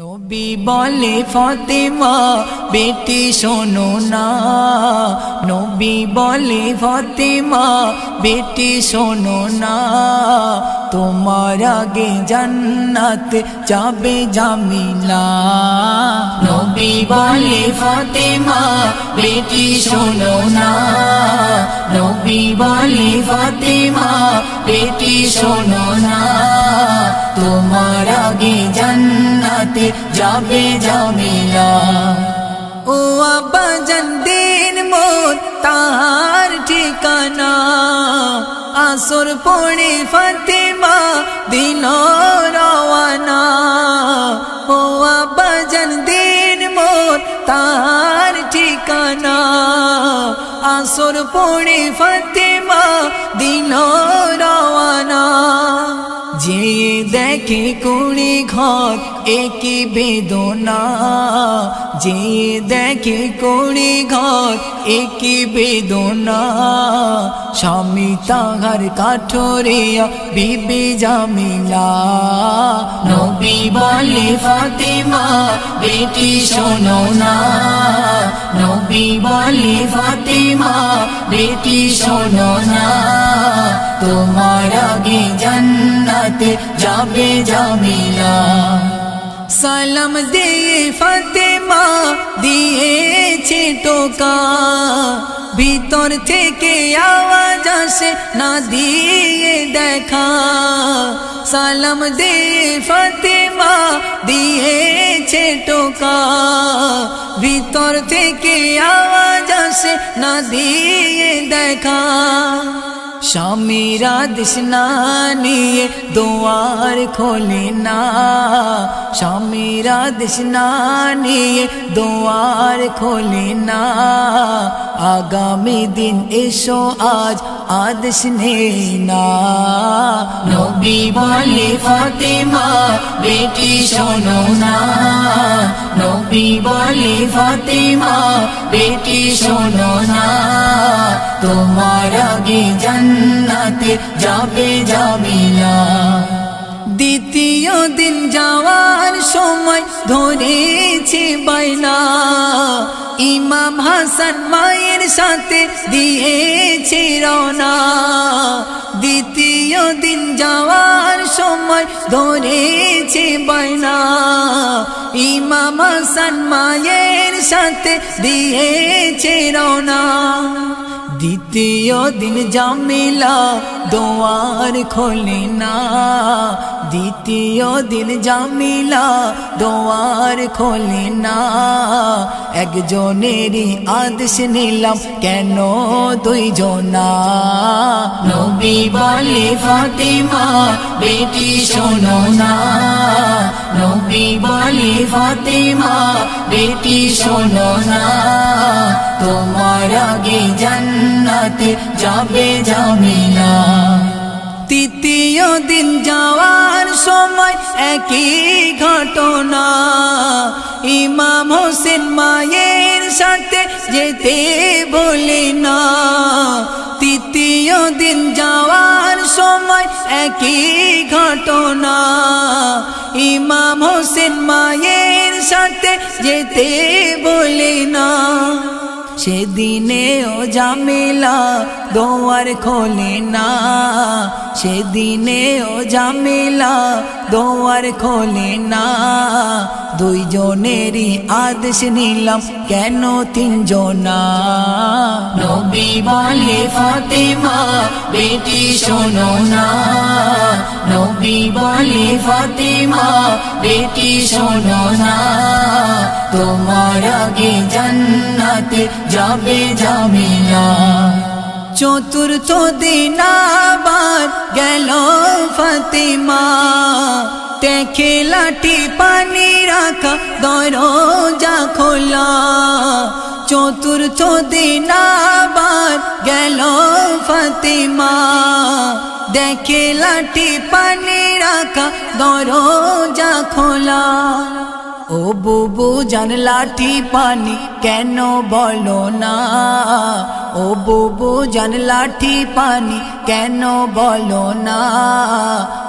নবী বলে ফতেমা, বেটি শোনো না। নবী বলে ফতেমা, বেটি শোনো না। তোমার আগে জান্নাত যাবে জামিলা। নবী বলে ফতেমা, বেটি শোনো না। নবী বলে ফতেমা, বেটি শোনো না। তোমার আগে জান্নাতে যাবে জামিলা। ও আব্বা দিন মোর তাহার ঠিকানা। আসর পড়ে ফাতেমা দিল রওয়ানা। ও আব্বা দিন মোর তাহার ঠিকানা। আসর পড়ে ফাতেমা দিল রওয়ানা। যে দেখে কুড়ি ঘর, একই বেদনা। যে দেখে কুড়ি ঘর, একই বেদনা। স্বামী তাহার কাঠরিয়া, বিবি জামিলা। নবী বলে, ফাতেমা, বেটি শোনো না। নবী বলে, ফাতেমা, বেটি শোনো না। তোমার আগে জান্নাতে যাবে জামিলা সালাম দিয়ে ফাতেমা দিয়েছে টোকা। ভিতর থেকে আওয়াজ আসে, না দিয়ে দেখা। সালাম দিয়ে ফাতেমা দিয়েছে টোকা। ভিতর থেকে আওয়াজ আসে, না দিয়ে দেখা। স্বামীরা দিশনা নিয়ে দোয়ার খোলে না। স্বামীরা দিশনা নিয়ে দোয়ার খোলে না। আগামী দিন এসো, আজ আদেশ না। নবী বলে ফতেমা, বেটি শোনো না। নবী বলে ফতেমা, বেটি শোনো না। তোমার আগে জান্নাতে যাবে যাবিনা দ্বিতীয় দিন যাওয়ার সময় ধরেছে বাইনা ইমাম হাসান মায়ের সাথে দিয়েছে রওনা। দ্বিতীয় দিন যাওয়ার সময় ধরেছে বাইনা ইমাম হাসান মায়ের সাথে দিয়েছে রওনা। দ্বিতীয় দিন জামিলা দোয়ার খোলে না। দ্বিতীয় দিন জামিলা দোয়ার খোলে না। একজনেরই আদেশ নিলাম, কেন দুইজনা? নবী বলে, ফাতেমা, বেটি শোনো না। নবী বলে, ফাতেমা, বেটি শোনো না। তোমার আগে জান্নাতে যাবে জামিনা তৃতীয় দিন যাওয়ার সময় একই ঘটনা। ইমাম হোসেন মায়ের সাথে যেতে বলে না। তৃতীয় দিন যাওয়ার সময় একই ঘটনা। ইমাম হোসেন মায়ের সাথে যেতে বলে না। সেদিনেও জামিলা দোয়ার খোলে না। সেদিনেও জামিলা দোয়ার খোলে না। দুইজনেরই আদেশ নিলাম, কেন তিনজনা? নবী বলে ফাতেমা, বেটি শোনো না। নবী বলে ফাতেমা, বেটি শোনো না। তোমার আগে জান্নাতে যাবে জামিলা চতুর্থ দিন আবার গেল ফাতেমা। দেখে লাঠি পানি রাখা, দরজা খোলা। চতুর্থ দিন আবার গেল ফতিমা। দেখে লাঠি পানি রাখা, দরজা খোলা। ও বুবু, জান লাঠি পানি কেন বলো না? ও বুবু, জান লাঠি পানি কেন বলো না?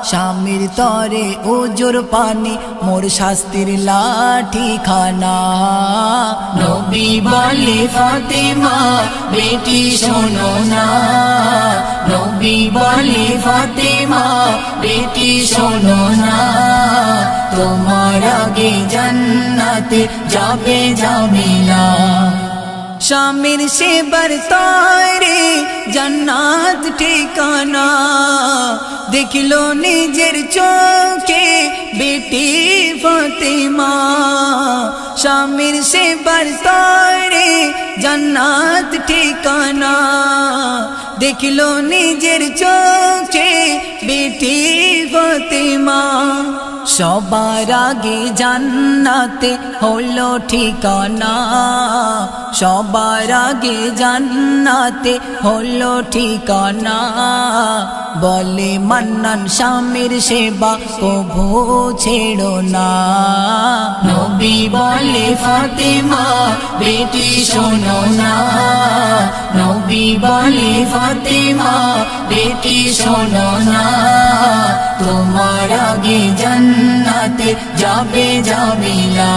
স্বামীর তরে উজুর পানি, মোর শাস্তির লাঠি খানা নবী বলে ফাতেমা, বেটি শোনো না। নবী বলে ফাতেমা, বেটি শোনো না। তোমার আগে জান্নাতে যাবে জামিলা। স্বামীর সেবার তরে জান্নাত ঠিকানা। দেখিল নিজের চোখে বেটি ফতেমা। স্বামীর সেবার তরে জান্নাত ঠিকানা। দেখিল নিজের চোখে বেটি ফতেমা। সবার আগে জান্নাতে হলো ঠিকানা। সবার আগে জান্নাতে হলো ঠিকানা। বলে মান্নান স্বামীর সেবা কভু ছেড়ো না। নবী বলে ফাতেমা, বেটি শোনো না। নবী বলে ফাতেমা বেটি শোনো না তোমার আগে জান্নাতে যাবে যাবিলা